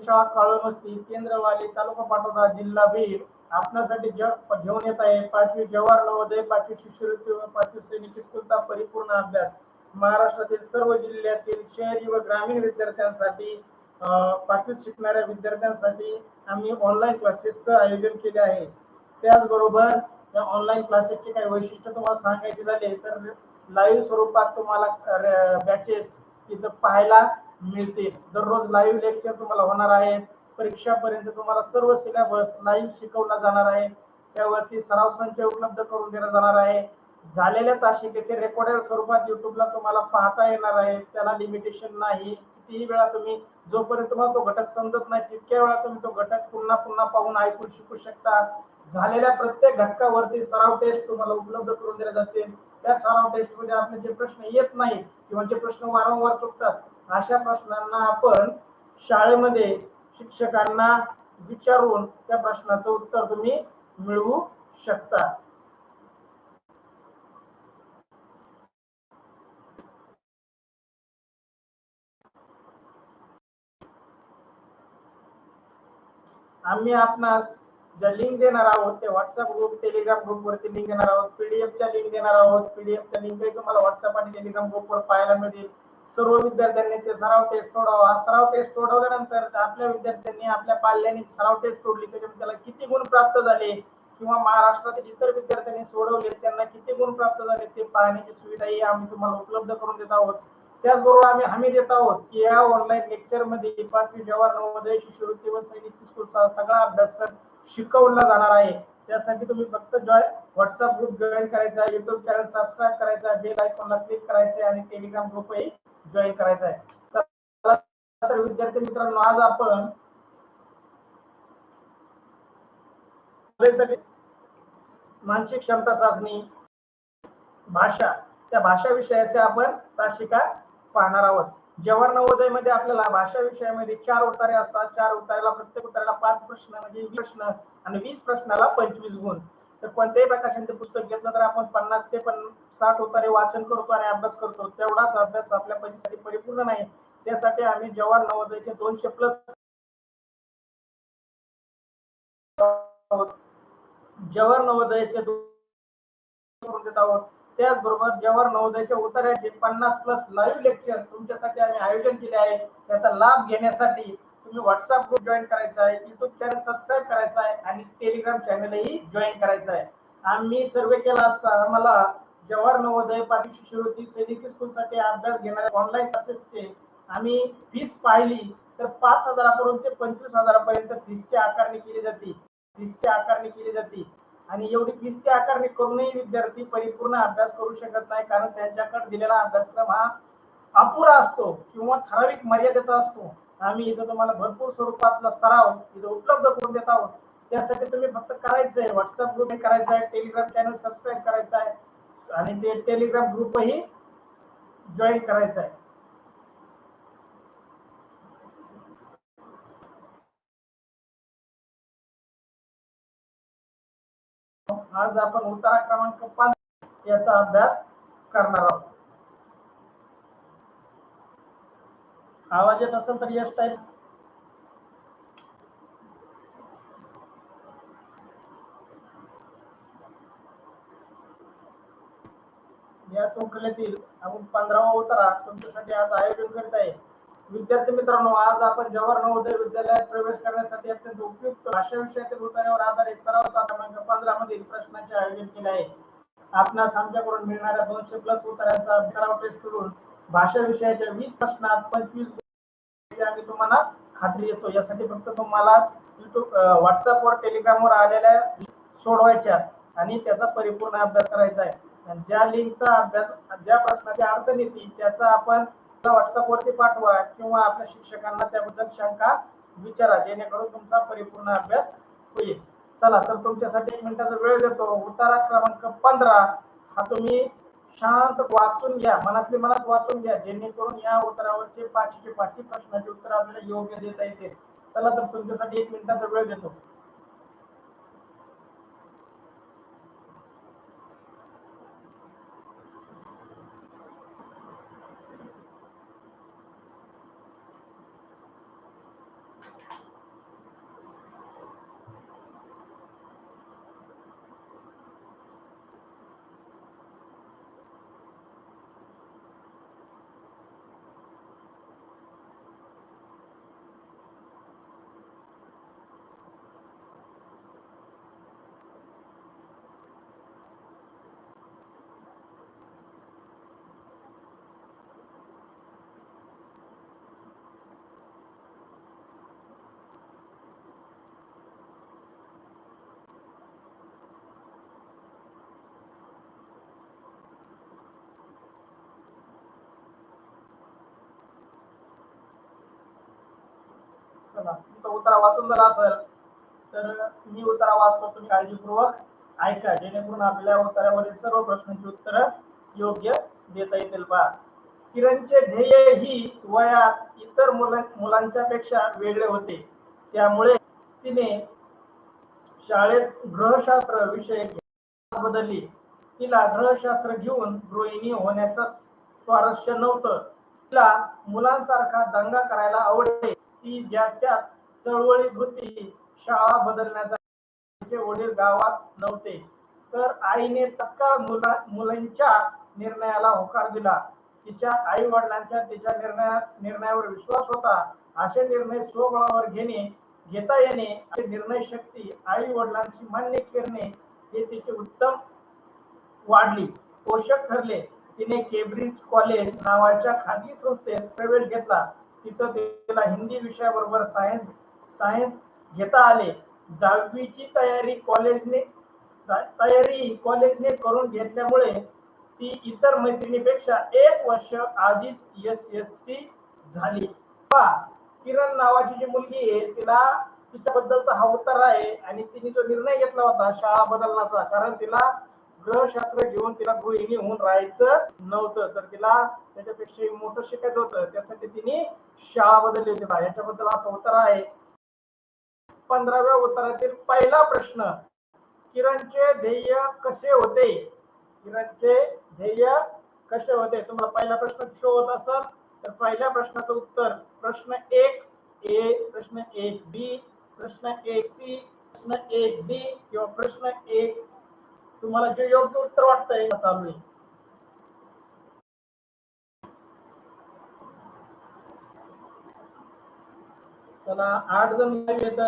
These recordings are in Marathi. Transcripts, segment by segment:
प्राथमिक शाळा काळमस्ती केंद्रवाली तालुका पाटोदा जिल्हा बीड आपणासाठी जग घेऊन येत आहे. पाचवी जवाहर नवोदय पाचवी शिष्यवृत्ती व पाचवी सैनिक स्कूलचा परिपूर्ण अभ्यास. महाराष्ट्रातील सर्व जिल्ह्यातील शहरी व ग्रामीण विद्यार्थ्यांसाठी पाचवीत शिकणाऱ्या विद्यार्थ्यांसाठी आम्ही ऑनलाईन क्लासेसचं आयोजन केले आहे. त्याचबरोबर या ऑनलाईन क्लासेसचे काही वैशिष्ट्य तुम्हाला सांगायचे झाले तर लाईव्ह स्वरूपात तुम्हाला बॅचेस इथं पाहायला मिळतील. दररोज लाईव्ह लेक्चर तुम्हाला होणार आहेत. परीक्षापर्यंत तुम्हाला सर्व सिलेबस लाईव्ह शिकवला जाणार आहे. त्यावरती सराव संच उपलब्ध करून दिला जाणार आहे. झालेल्या तासिकेचे रेकॉर्डेड स्वरूपात युट्यूबला तुम्हाला पाहता येणार आहे. त्याला लिमिटेशन नाही. कितीही वेळा तुम्ही जोपर्यंत तुम्हाला तो घटक समजत नाही तितक्या वेळा तुम्ही तो घटक पुन्हा पुन्हा पाहून ऐकून शिकू शकता. झालेल्या प्रत्येक घटकावरती सराव टेस्ट तुम्हाला उपलब्ध करून दिल्या जातील. त्या सराव टेस्टमध्ये आपले जे प्रश्न येत नाही किंवा जे प्रश्न वारंवार चुकतात अशा प्रश्नांना आपण शाळेमध्ये शिक्षकांना विचारून त्या प्रश्नाचं उत्तर तुम्ही मिळवू शकता. आम्ही आपणास ज्या लिंक देणार आहोत ते व्हॉट्सअप ग्रुप टेलिग्राम ग्रुप वरती लिंक देणार आहोत पीडीएफच्या लिंक देणार आहोत. पीडीएफच्या लिंक तुम्हाला व्हॉट्सअप आणि टेलिग्राम ग्रुपवर पाहायला मिळतील. सर्व विद्यार्थ्यांनी ते सराव टेस्ट सोडावा. सराव टेस्ट सोडवल्यानंतर आपल्या विद्यार्थ्यांनी आपल्या पाल्याने सराव टेस्ट सोडली. त्याच्यामुळे त्याला किती गुण प्राप्त झाले? किंवा महाराष्ट्रातील इतर विद्यार्थ्यांनी सोडवले त्यांना किती गुण प्राप्त झाले? ते पाहण्याची सुविधाही आम्ही तुम्हाला उपलब्ध करून देत आहोत. त्याचबरोबर आम्ही हमी देत आहोत की या ऑनलाईन लेक्चरमध्ये पाचवी जवाहर नवोदय शिष्यवृत्ती व सैनिक स्कूल सगळा अभ्यासक्रम शिकवला जाणार आहे. त्यासाठी तुम्ही फक्त जॉय व्हॉट्सअप ग्रुप जॉईन करायचा युट्यूब चॅनल सबस्क्राईब करायचा बेल आयकॉनला क्लिक करायचं आणि टेलिग्राम ग्रुपही जॉईन करायचा आहे. चला तर विद्यार्थी मित्रांनो आज आपण मानसिक क्षमता चाचणी भाषा त्या भाषा विषयाचे आपण तासिका पाहणार आहोत. जवाहर नवोदयमध्ये आपल्याला भाषा विषयामध्ये चार उतारे असतात. चार उतारेला प्रत्येक उताराला पाच प्रश्न म्हणजे प्रश्न आणि वीस प्रश्नाला पंचवीस गुण. तर कोणत्याही प्रकाशांचे पुस्तक घेतलं तर आपण पन्नास ते पण साठ उतारे वाचन करतो आणि अभ्यास करतो. तेवढाच अभ्यास आपल्या परीक्षेसाठी परिपूर्ण नाही. त्यासाठी आम्ही जवाहर नवोदयचे दोनशे प्लस जवाहर नवोदयाचे करून देत आहोत. त्याचबरोबर जवाहर नवोदयाच्या उतार्याचे पन्नास प्लस लाईव्ह लेक्चर तुमच्यासाठी आम्ही आयोजन केले आहे. त्याचा लाभ घेण्यासाठी तुम्ही व्हॉट्सअप ग्रुप जॉईन करायचा आहे युट्यूब चॅनल सबस्क्राईब करायचा आहे आणि टेलिग्राम चॅनलही जॉईन करायचं आहे. आम्ही सर्वे केला असता आम्हाला जवाहर नवोदय पाठी शिष्यवृत्ती सैनिकी स्कूलसाठी अभ्यास घेणाऱ्या ऑनलाईन क्लासेसचे आम्ही फीस पाहिली तर पाच हजारापर्यंत ते पंचवीस हजारापर्यंत फीसची आकारणी केली जाते. फीसची आकारणी केली जाते. आणि एवढी फीसची आकारणी करूनही विद्यार्थी परिपूर्ण अभ्यास करू शकत नाही कारण त्यांच्याकडे दिलेला अभ्यासक्रम हा अपुरा असतो किंवा ठराविक मर्यादेचा असतो. आम्ही इथं तुम्हाला भरपूर स्वरूपातला सराव इथं उपलब्ध करून देत आहोत. त्यासाठी तुम्ही फक्त करायचं आहे व्हॉट्सअप ग्रुप करायचा आहे टेलिग्राम चॅनल सबस्क्राईब करायचा आहे आणि ते टेलिग्राम ग्रुपही जॉईन करायचा आहे. आज आपण उतारा क्रमांक पाच याचा अभ्यास करणार आहोत. आवाज येत असेल तर यश टाईप या शृंखलेतील आपण पंधरावा उतारा तुमच्यासाठी आज आयोजन करीत आहे. विद्यार्थी मित्रांनो आज आपण जवाहर नवोदय विद्यालयात प्रवेश करण्यासाठी अत्यंत उपयुक्त भाषा विषयातील उतार्यावर आधारित सराव क्रमांक पंधरा मधील प्रश्नाचे आयोजन केले आहे. आपणास आमच्याकडून मिळणाऱ्या दोनशे प्लस उत्तरांचा सराव टेस्ट करून भाषा विषयाच्या वीस प्रश्नात पंचवीस गुण आम्ही तुम्हाला खात्री देतो यासाठी फक्त तुम्हाला युट्यूब व्हॉट्सअपवर टेलिग्रामवर आलेल्या सोडवायच्या आणि त्याचा परिपूर्ण अभ्यास करायचा आहे. ज्या लिंकचा अभ्यास ज्या प्रश्नाची अडचण येते त्याचा आपण व्हॉट्सअप वरती पाठवा किंवा आपल्या शिक्षकांना त्याबद्दल शंका विचारा जेणेकरून तुमचा परिपूर्ण अभ्यास होईल. चला तर तुमच्यासाठी एक मिनिटाचा वेळ देतो. उतारा क्रमांक पंधरा. हा तुम्ही शांत वाचून घ्या मनातले मनात वाचून घ्या जेणेकरून या उत्तरावरचे पाचशे पाचशे प्रश्नाचे उत्तर आपल्याला योग्य देता येते चला तर तुमच्यासाठी एक मिनिटाचा वेळ देतो. चला. तुमचा उतारा वाचून जर असेल तर मी उतारा वाचतो. तुम्ही काळजीपूर्वक ऐका. जेणेकरून आपल्या उतारावरील सर्व प्रश्नांची उत्तरं योग्य देता येतील पहा किरणचे ध्येय ही वयात इतर मुला मुलांच्या पेक्षा वेगळे होते. त्यामुळे तिने शाळेत ग्रहशास्त्र विषय बदलली. तिला ग्रहशास्त्र घेऊन गृहिणी होण्याचं स्वारस्य नव्हतं. तिला मुलांसारखा दंगा करायला आवडते ती ज्याच्या चळवळीत होती शाळा बदलण्याचा वडील गावात नव्हते. तर आईने तत्काळ मुला मुलांच्या निर्णयाला होकार दिला. तिच्या आई वडिलांच्या तिच्या निर्णया निर्णयावर विश्वास होता. असे निर्णय स्वबळावर घेणे घेता येणे आणि निर्णय शक्ती आई वडिलांची मान्य करणे हे तिचे उत्तम वाढली. पोषक ठरले. तिने केब्रिज कॉलेज नावाच्या खाजगी संस्थेत प्रवेश घेतला. तिथं तिला हिंदी विषयाबरोबर सायन्स सायन्स घेता आले. दहावीची तयारी कॉलेजने तयारी कॉलेजने करून घेतल्यामुळे ती इतर मैत्रिणीपेक्षा एक वर्ष आधीच एस एस सी झाली. पहा, किरण नावाची जी मुलगी आहे तिला तिच्याबद्दलचा हा उत्तर आहे आणि तिने जो निर्णय घेतला होता शाळा बदलण्याचा कारण तिला ग्रहशास्त्र घेऊन तिला गृहिणी होऊन राहायचं नव्हतं. तर तिला त्याच्यापेक्षा मोठं शिकायचं होतं. त्यासाठी तिने शाळा बदलली होती. बा याच्याबद्दल असं उत्तर आहे. पंधराव्या उत्तरातील पहिला प्रश्न किरणचे ध्येय कसे होते? किरणचे ध्येय कसे होते? तुम्हाला पहिला प्रश्न शोध असेल तर पहिल्या प्रश्नाचं उत्तर प्रश्न एक ए प्रश्न एक बी प्रश्न एक सी प्रश्न एक डी किंवा प्रश्न एक तुम्हाला जे योग्य उत्तर वाटतंय चालू आहे चला आठ जण लाईव्ह येत.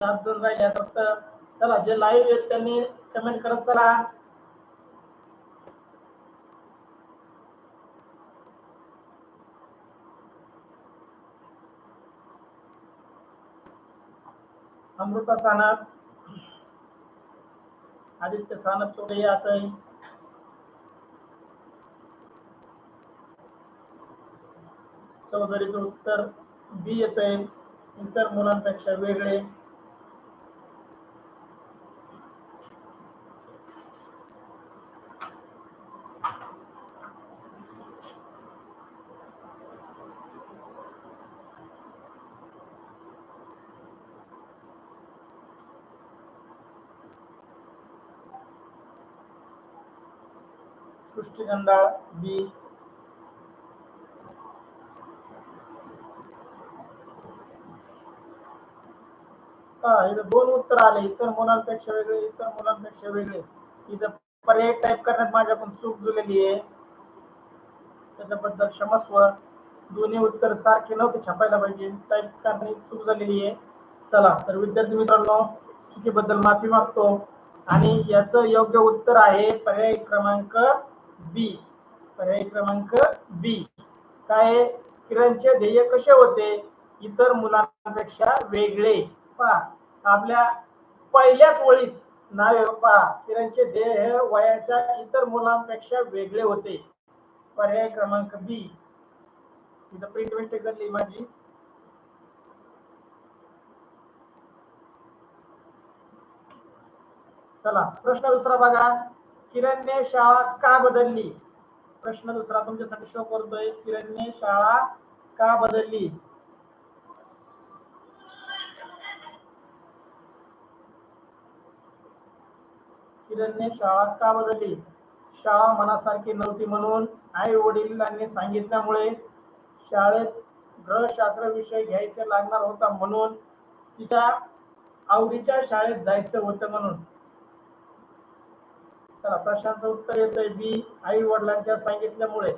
सात जण राहिले फक्त. चला जे लाईव्ह आहेत त्यांनी कमेंट करत चला. अमृता सानप. आदित्य सानप चौधरी आता है. चौधरीचं उत्तर बी येत आहे इतर मुलांपेक्षा वेगळे. सृष्टी गंडाळ बी. हा इथं दोन उत्तर आले. इतर मुलांपेक्षा वेगळे इतर मुलांपेक्षा वेगळे. इथं पर्याय टाईप करण्यात माझ्याकडून चूक जुलेली आहे. त्याच्याबद्दल क्षमस्व. दोन्ही उत्तर सारखे नव्हते छापायला पाहिजे. टाईप करण्यात चूक झालेली आहे. चला तर विद्यार्थी मित्रांनो चुकीबद्दल माफी मागतो. आणि याचं योग्य उत्तर आहे पर्याय क्रमांक बी पर्याय क्रमांक बी काय? किरणचे ध्येय कसे होते? इतर मुलांपेक्षा वेगळे. पहा आपल्या पहिल्याच ओळीत. नाव हो, पहा किरणचे ध्येय हे वयाच्या इतर मुलांपेक्षा वेगळे होते. पर्याय क्रमांक बी इथं प्रिंट मिस्टेक झाली माझी. चला प्रश्न दुसरा बघा. किरणने शाळा का बदलली? प्रश्न दुसरा तुमच्यासाठी शो करतोय. किरणने शाळा का बदलली? किरणने शाळा का बदलली? शाळा मनासारखी नव्हती म्हणून आई वडिलांनी सांगितल्यामुळे शाळेत ग्रहशास्त्र विषय घ्यायचा लागणार होता म्हणून तिच्या आवडीच्या शाळेत जायचं होतं म्हणून. चला प्रश्नाचं उत्तर येतंय. बी आई वडिलांच्या सांगितल्यामुळे.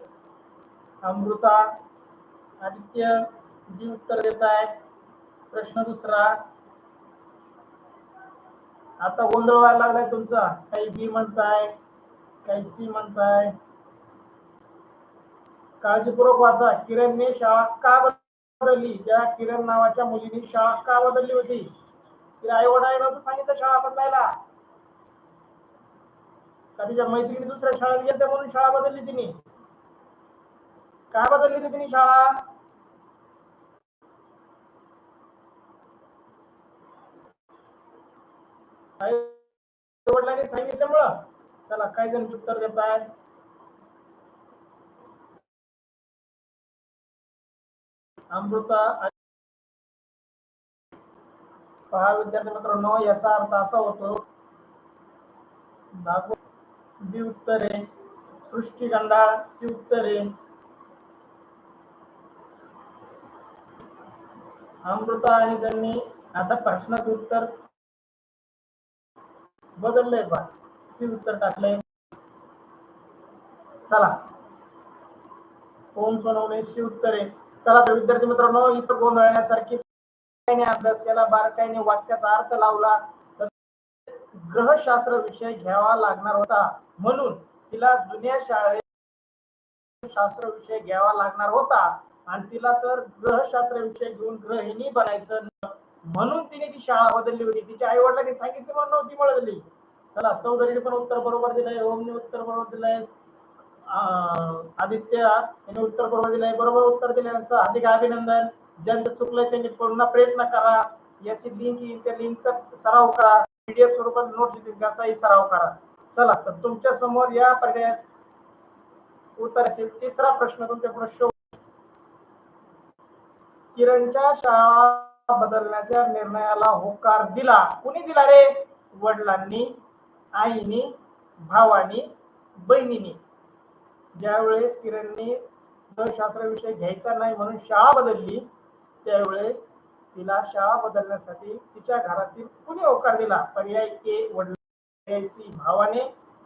अमृता आदित्य बी उत्तर देत आहे. प्रश्न दुसरा. आता गोंधळ व्हायला लागलाय तुमचा. काही बी म्हणताय काही सी म्हणताय. काळजीपूर्वक वाचा. किरणने शाळा का बदलली? त्या किरण नावाच्या मुलीने शाळा का बदलली होती? तिला आई वडिलांनी सांगितलं शाळा बदलायला. का तिच्या मैत्रिणी दुसऱ्या शाळेत गेल्या म्हणून शाळा बदलली तिने. काय बदलली रे तिने शाळा? वडिलांनी सांगितल्यामुळं चला काही जण उत्तर देत आहे अमृता पहा विद्यार्थी मित्रांनो याचा अर्थ असा होतो उत्तरे. सृष्टी गंडाळ सी उत्तरे. अमृता आणि त्यांनी आता प्रश्नाचं उत्तर बदललंय पण सी उत्तर टाकलंय. चला. ओम सोनवणे सी उत्तरे. चला तर विद्यार्थी मित्रांनो इथं गोंधळण्यासारखी बारकाईने अभ्यास केला बारकाईने वाक्याचा अर्थ लावला. तर ग्रहशास्त्र विषय घ्यावा लागणार होता. म्हणून तिला जुन्या शाळेत शास्त्र विषय घ्यावा लागणार होता आणि तिला तर ग्रहशास्त्र विषय घेऊन ग्रहिणी बनायचं म्हणून तिने ती शाळा बदलली होती. तिच्या आई वडिलांनी सांगितली म्हणून नव्हती बदलली. चला चौधरीने पण उत्तर बरोबर दिलंय ओमने उत्तर बरोबर दिलंय आदित्य यांनी उत्तर बरोबर दिलंय. बरोबर उत्तर दिल्याचं अधिक अभिनंदन. ज्यांचं चुकलंय त्यांनी पुन्हा प्रयत्न करा. याची लिंक येईल त्या लिंकचा सराव करा. पीडीएफ स्वरूपात नोट्स येतील त्याचाही सराव करा. चला तर तुमच्यासमोर या पर्यायात उत्तर तिसरा प्रश्न तुमच्यापुढे शो किरणच्या शाळा बदलण्याच्या निर्णयाला होकार दिला. कुणी दिला रे? वडिलांनी आईनी भावानी बहिणीनी. ज्यावेळेस किरणने शास्त्र विषय घ्यायचा नाही म्हणून शाळा बदलली त्यावेळेस तिला शाळा बदलण्यासाठी तिच्या घरातील कुणी होकार दिला? पर्याय ए वडील पर्याय सी भावाने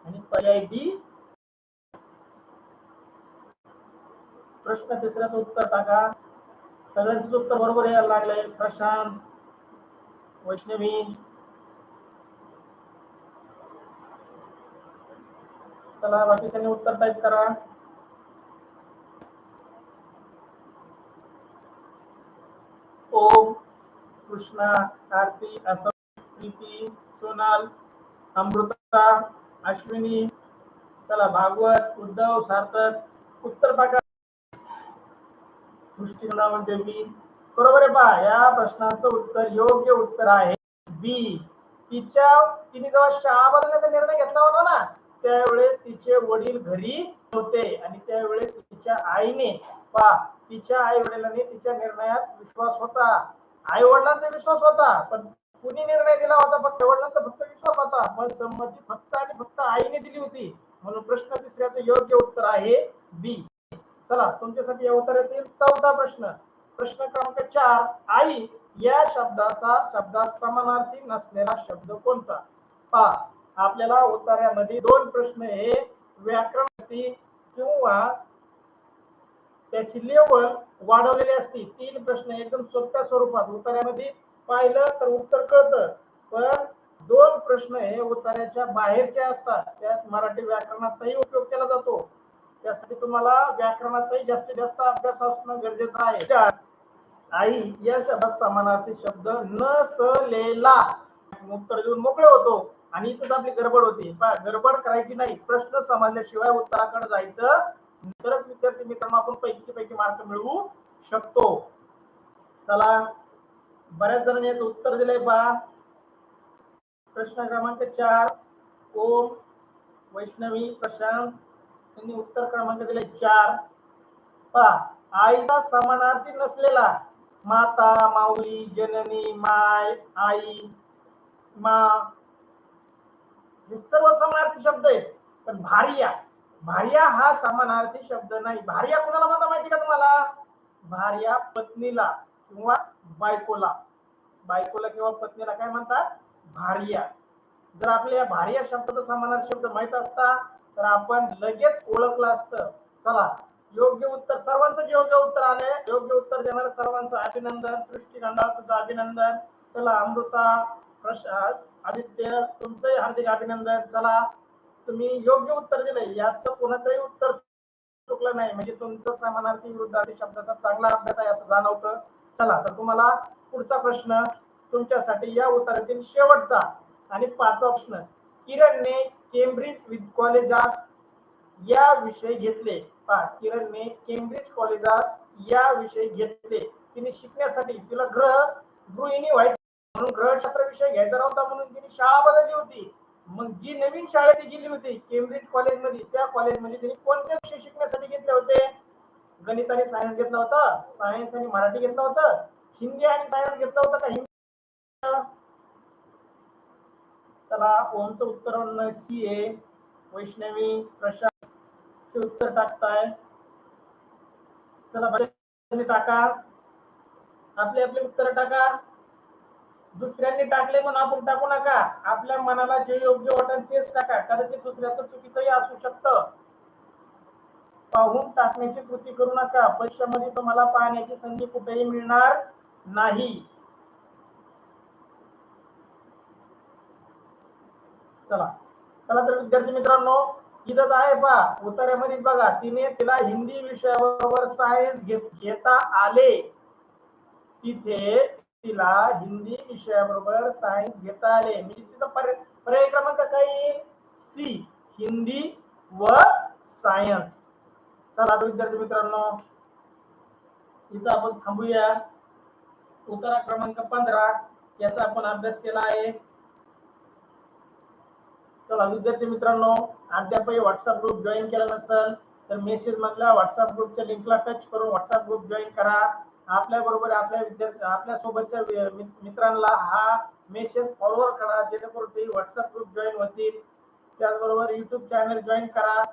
आणि पर्याय डी. प्रश्न तिसऱ्याचं उत्तर टाका. सगळ्यांचंच उत्तर बरोबर यायला लागलंय. प्रशांत वैष्णवी. चला बाकीच्या उत्तर टाईप करा. ओम कृष्णा आरती असम प्रीती सोनाल. अमृता अश्विनी चला भागवत उद्धव सार्थक उत्तर टाका सृष्टी देवी म्हणजे बरोबर आहे पा या प्रश्नाचं उत्तर योग्य उत्तर आहे बी तिच्या तिने जेव्हा शाळा बदलण्याचा निर्णय घेतला होता ना त्यावेळेस तिचे वडील घरी होते आणि त्यावेळेस तिच्या आईने पा तिच्या आई वडिलांनी तिच्या निर्णयात विश्वास होता. आई वडिलांचा विश्वास होता पण कुणी निर्णय दिला होता? पण होता. पण संमती फक्त आणि फक्त आईने दिली होती. म्हणून प्रश्न तिसऱ्याचं योग्य उत्तर आहे बी चला तुमच्यासाठी या उत्तरातील चौथा प्रश्न. प्रश्न क्रमांक चार आई या शब्दाचा शब्दात समानार्थी नसलेला शब्द कोणता? पा. आपल्याला उत्तरामध्ये दोन प्रश्न हे व्याकरण किंवा त्याची लेवल वाढवलेली असते. तीन प्रश्न एकदम सोप्या स्वरूपात. उत्तरामध्ये पाहिलं तर उत्तर कळतं. पण दोन प्रश्न हे उत्तराच्या बाहेरचे असतात. त्यात मराठी व्याकरणाचाही उपयोग केला जातो. त्यासाठी तुम्हाला व्याकरणाचाही जास्तीत जास्त अभ्यास असणं गरजेचं आहे. आई या शब्दात समानार्थी शब्द नसलेला उत्तर देऊन मोकळे होतो आणि इथंच आपली गडबड होती. गडबड करायची नाही. प्रश्न समजल्याशिवाय उत्तराकडे जायचं तरच विद्यार्थी मित्रांनो आपण पैकी पैकी मार्क मिळवू शकतो. चला बऱ्याच जणांनी याचं उत्तर दिलंय पहा. प्रश्न क्रमांक चार ओम वैष्णवी प्रशांत यांनी उत्तर क्रमांक दिले चार. पहा आईचा समानार्थी नसलेला माता माऊली जननी माय आई मा हे सर्व समानार्थी शब्द आहेत. पण भारिया भार्या हा समानार्थी शब्द नाही. भार्या कुणाला म्हणता माहिती का तुम्हाला? भार्या पत्नीला किंवा बायकोला. बायकोला किंवा पत्नीला काय म्हणतात? भार्या जर आपल्या भार्या शब्दाचा समानार्थी शब्द माहीत असता तर आपण लगेच ओळखलं असतं. चला योग्य उत्तर सर्वांचं योग्य उत्तर आलंय. योग्य उत्तर देणाऱ्या सर्वांचं अभिनंदन. सृष्टी खंडाळ तुझं अभिनंदन. चला अमृता प्रसाद आदित्य तुमचंही हार्दिक अभिनंदन. चला तुम्ही योग्य उत्तर दिलंय. याचं कोणाचंही उत्तर चुकलं नाही. म्हणजे तुमचं समानार्थी विरुद्धार्थी शब्दाचा चांगला अभ्यास आहे असं जाणवतं. चला तर तुम्हाला पुढचा प्रश्न तुमच्यासाठी या उतारातील शेवटचा आणि पाचवा प्रश्न किरणने केम्ब्रिज कॉलेजात या विषय घेतले. पहा किरणने केम्ब्रिज कॉलेजात या विषय घेतले. तिने शिकण्यासाठी तिला ग्रह गृहिणी व्हायचे म्हणून ग्रहशास्त्र विषय घ्यायचा नव्हता म्हणून तिने शाळा बदलली होती. मग जी नवीन शाळेत ती गेली होती केम्ब्रिज कॉलेजमध्ये त्या कॉलेजमध्ये तिने कोणते विषय शिकण्यासाठी घेतले होते? गणित आणि सायन्स घेतला होता सायन्स आणि मराठी घेतलं होतं हिंदी आणि सायन्स घेतलं होतं का हिंदी? चला ओमचं उत्तर सी ए वैष्णवी प्रशांत से उत्तर टाकताय. चला टाका. आपले आपले उत्तर टाका. दुसऱ्यांनी टाकले म्हणून आपण टाकू नका. आपल्या मनाला जे योग्य वाटेल तेच टाका. कदाचित दुसऱ्याचं चुकीचंही असू शकतं. पाहून टाकण्याची कृती करू नका. परीक्षेमध्ये तुम्हाला पाहण्याची संधी कुठेही मिळणार नाही. चला. चला तर विद्यार्थी मित्रांनो इथंच आहे पा उत्तरामध्ये बघा. तिने तिला हिंदी विषयाबरोबर सायन्स घेता आले. तिथे तिला हिंदी विषयाबरोबर सायन्स घेता आले. म्हणजे तिचा पर्याय क्रमांक काय येईल सी हिंदी व सायन्स चला विद्यार्थी मित्रांनो इथं आपण थांबूया. उत्तरा क्रमांक पंधरा. याचा आपण अभ्यास केला आहे. चला विद्यार्थी मित्रांनो अद्यापही व्हॉट्सअप ग्रुप जॉईन केला नसेल तर मेसेज मधल्या व्हॉट्सअप ग्रुपच्या लिंकला टच करून व्हॉट्सअप ग्रुप जॉईन करा. आपल्या बरोबर आपल्या विद्यार्थी आपल्या सोबतच्या मित्रांना हा मेसेज फॉरवर्ड करा जेणेकरून ते व्हॉट्सअप ग्रुप जॉईन होतील. त्याचबरोबर युट्यूब चॅनल जॉईन करा.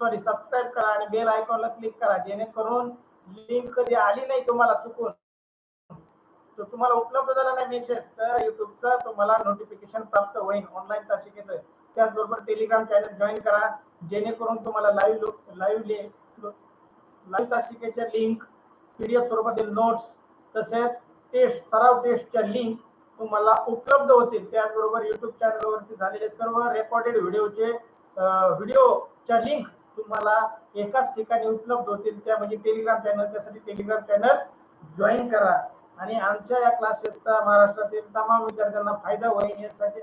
सॉरी सबस्क्राईब करा आणि बेल आयकॉनला क्लिक करा जेणेकरून लिंक कधी आली नाही तुम्हाला चुकून. तर तुम्हाला उपलब्ध झाला नाही मेसेज तर युट्यूबचा तुम्हाला नोटिफिकेशन प्राप्त होईल ऑनलाईन तासिकेचं. त्याचबरोबर टेलिग्राम चॅनल जॉईन करा. जेणेकरून तुम्हाला लाईव्ह लाईव्ह लाईव्ह तासिकेच्या लिंक पीडीएफ स्वरूपातील नोट्स तसेच टेस्ट सराव टेस्टच्या लिंक तुम्हाला उपलब्ध होतील. त्याचबरोबर युट्यूब चॅनलवरती झालेले सर्व रेकॉर्डेड व्हिडिओचे व्हिडिओच्या लिंक तुम्हाला एकाच ठिकाणी उपलब्ध होतील. त्या म्हणजे टेलिग्राम चॅनल त्यासाठी टेलिग्राम चॅनल जॉईन करा. आणि आमच्या या क्लासेसचा महाराष्ट्रातील तमाम विद्यार्थ्यांना फायदा होईल यासाठी